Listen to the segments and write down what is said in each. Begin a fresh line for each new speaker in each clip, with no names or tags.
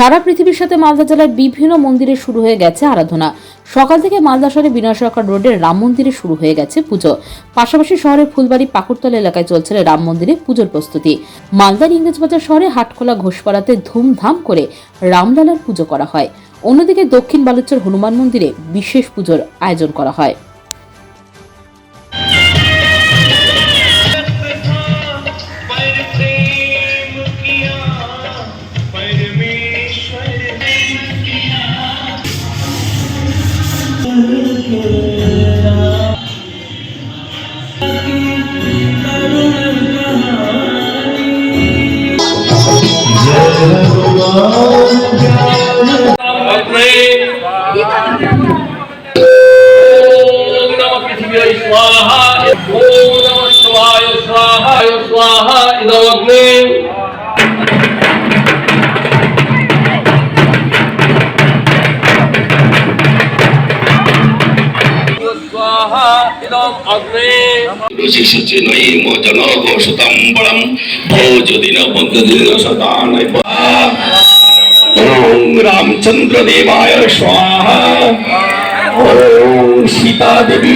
সারা পৃথিবীর সাথে মালদা জেলার বিভিন্ন মন্দিরে শুরু হয়ে গেছে আরাধনা। সকাল থেকে মালদা শহরে বিনয় সরকার রোডের রাম মন্দিরে শুরু হয়ে গেছে পুজো। পাশাপাশি শহরের ফুলবাড়ি পাকুড়তলা এলাকায় চলছে রাম মন্দিরে পুজোর প্রস্তুতি। মালদার ইংরেজবাজার শহরে হাটখোলা ঘোষপাড়াতে ধুমধাম করে রামলালার পুজো করা হয়। অন্যদিকে দক্ষিণ বালুচর হনুমান মন্দিরে বিশেষ পুজোর আয়োজন করা হয়।
You. इदम् अग्ने
ऋषिशुचिनৈ मोचनोघोषितं बलं भोजदिन बन्धुदिन सदानय ॐ रामचन्द्रदेवाय स्वाहा ॐ सीतादेवी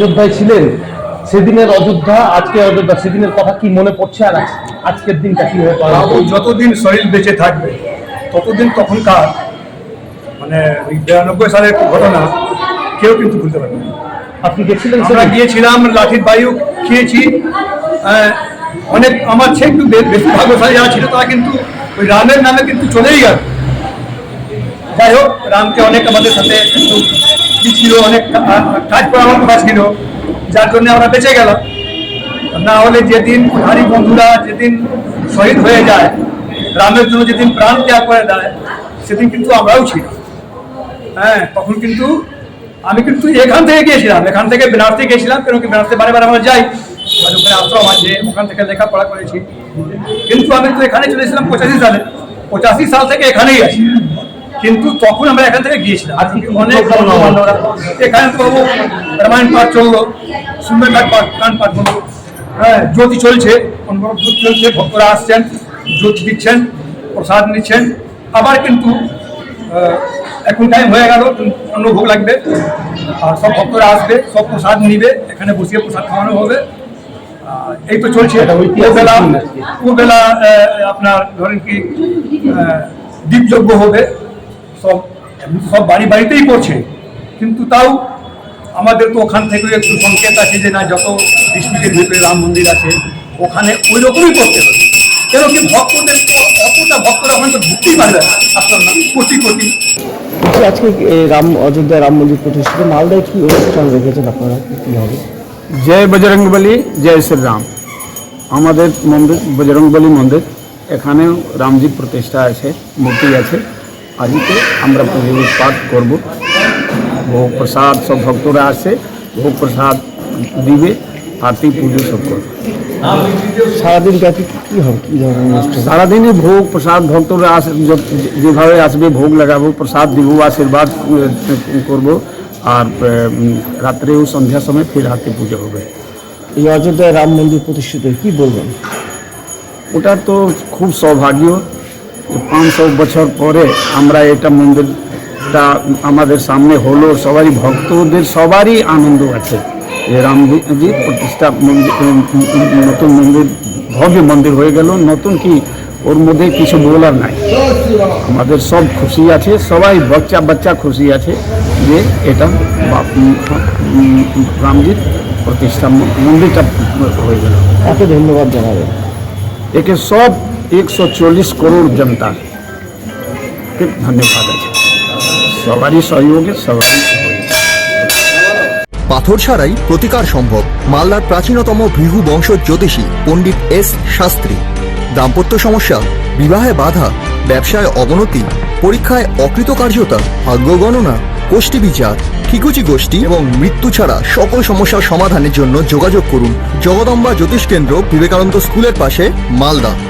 অযোধ্যায় ছিলেন সেদিনের অযোধ্যা আজকে অযোধ্যা সেদিনের কথা কি মনে পড়ছে আর আজকের দিনটা
কি
হয়ে
যতদিন শরীর বেঁচে থাকবে ততদিন তখনকার মানে ওই বিরানব্বই সালের ঘটনা কেউ কিন্তু ভুলতে পারবে না।
আপনি গেছিলেন
আমরা
সেদিন?
গিয়েছিলাম লাঠির বায়ু খেয়েছি অনেক আমার চেয়ে একটু বেশি ভাগ্যশালী যারা ছিল তারা কিন্তু ওই রামের নামে কিন্তু চলেই গেল। যাই হোক রামকে অনেক আমাদের সাথে কিন্তু কি ছিল, অনেক কাজ করা আমার কথা ছিল, যার জন্য আমরা বেঁচে গেলাম। না হলে যেদিন হারি বন্ধুরা যেদিন শহীদ হয়ে যায়, রামের জন্য যেদিন প্রাণ ত্যাগ করে দেয়, সেদিন কিন্তু আমরাও ছিল হ্যাঁ তখন কিন্তু আমি কিন্তু এখান থেকে গিয়েছিলাম, এখান থেকে বেনারসে গিয়েছিলাম কেন কি বেনারসে বারে বারে আমরা যাই। ওখানে আশ্রম আছে, ওখান থেকে লেখাপড়া করেছি। কিন্তু আমি তো এখানে চলে এসেছিলাম পঁচাশি সালে। পঁচাশি সাল থেকে এখানেই আছি। কিন্তু তখন আমরা এখান থেকে গিয়েছিলাম। আর অনেক এখানে তো বাবু রামায়ণ পাঠ চলল সুন্দরঘাট পাঠ গান পাঠ হলো। হ্যাঁ জ্যোতি চলছে চলছে ভক্তরা আসছেন জ্যোতি দিচ্ছেন প্রসাদ নিচ্ছেন। আবার কিন্তু এখন টাইম হয়ে গেল অন্য ভোগ লাগবে। আর সব ভক্তরা আসবে সব প্রসাদ নিবে এখানে বসিয়ে প্রসাদ খাওয়ানো হবে। আর এই তো চলছে। ওবেলা আপনার ধরেন কি দীপযজ্ঞ হবে। সব সব বাড়ি বাড়িতেই পড়ছে। কিন্তু তাও আমাদের তো ওখান থেকে একটু সংকেত আছে যে না যত ডিস্ট্রিক্টের ভিতরে রাম মন্দির আছে ওখানে ওই রকমই করতে হবে। কেন কি ভক্তদের তো অতটা ভক্তরা ওখানে তো ঢুকতেই পারবে না আসল না কোটি কোটি।
বলছি, আজকে এই রাম অযোধ্যায় রাম মন্দির প্রতিষ্ঠিত। মালদায় কি অনুষ্ঠান রেখেছেন আপনারা? কি হবে?
জয় বজরংবলী জয় শ্রীরাম। আমাদের মন্দির বজরঙ্গবলী মন্দির এখানেও রামজি প্রতিষ্ঠা আছে মূর্তি আছে। আজকে আমরা পুজো পাঠ করব। ভোগ প্রসাদ সব ভক্তরা আসে ভোগ প্রসাদ দিবে আরতি পুজো সব করবে।
সারাদিন ব্যাপী কি হবে? কি ধরনের
সারাদিনই ভোগ প্রসাদ ভক্তরা আস যেভাবে আসবে ভোগ লাগাবো প্রসাদ দিব আশীর্বাদ করব। আর রাত্রেও সন্ধ্যার সময় ফির আরতি পুজো হবে।
এই অযোধ্যায় রাম মন্দির প্রতিষ্ঠিত কি বলবেন?
ওটা তো খুব সৌভাগ্য। পাঁচশো বছর পরে আমরা এটা মন্দিরটা আমাদের সামনে হলো সবারই ভক্তদের সবারই আনন্দ আছে। যে রামজি প্রতিষ্ঠা মন্দির নতুন মন্দির ভব্য মন্দির হয়ে গেল নতুন কি ওর মধ্যে কিছু বলার নাই। আমাদের সব খুশি আছে সবাই বাচ্চা বাচ্চা খুশি আছে যে এটা রামজির প্রতিষ্ঠা মন্দিরটা হয়ে গেল।
এত ধন্যবাদ জানাবেন।
একে সব করোড় জনতা। কে ধন্যবাদ আছে। সবারই সহযোগে, সবারই।
পাথর ছাড়াই প্রতিকার সম্ভব মালদার প্রাচীনতম ভৃহু বংশ জ্যোতিষী পণ্ডিত এস শাস্ত্রী। দাম্পত্য সমস্যা, বিবাহে বাধা, ব্যবসায় অবনতি, পরীক্ষায় অকৃতকার্যতা, ভাগ্য গণনা, গোষ্ঠী বিচার, ঠিকুচি গোষ্ঠী এবং মৃত্যু ছাড়া সকল সমস্যার সমাধানের জন্য যোগাযোগ করুন জগদম্বা জ্যোতিষ কেন্দ্র বিবেকানন্দ স্কুলের পাশে, Malda.